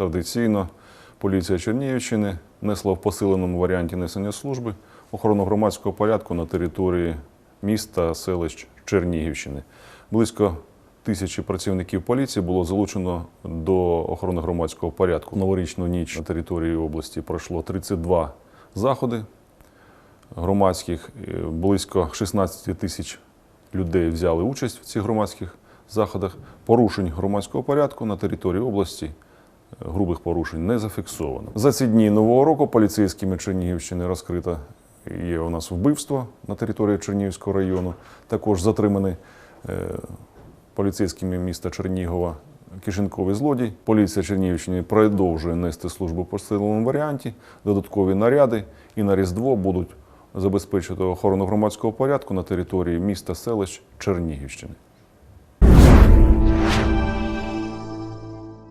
традиційно поліція Чернігівщини несла в посиленому варіанті несення служби охорону громадського порядку на території міста, селищ Чернігівщини. Близько тисячі працівників поліції було залучено до охорони громадського порядку. Новорічну ніч на території області пройшло 32 заходи громадських. Е, Близько 16 тисяч людей взяли участь в цих громадських заходах. Порушень громадського порядку на території області грубих порушень не зафіксовано. За ці дні нового року поліцейськими Чернігівщини розкрито є у нас вбивство на території Чернігівського району. Також затриманий е, поліцейськими міста Чернігова кишеньковий злодій. Поліція Чернігівщини продовжує нести службу по посиленому варіанті. Додаткові наряди і на Різдво будуть забезпечити охорону громадського порядку на території міста селищ Чернігівщини.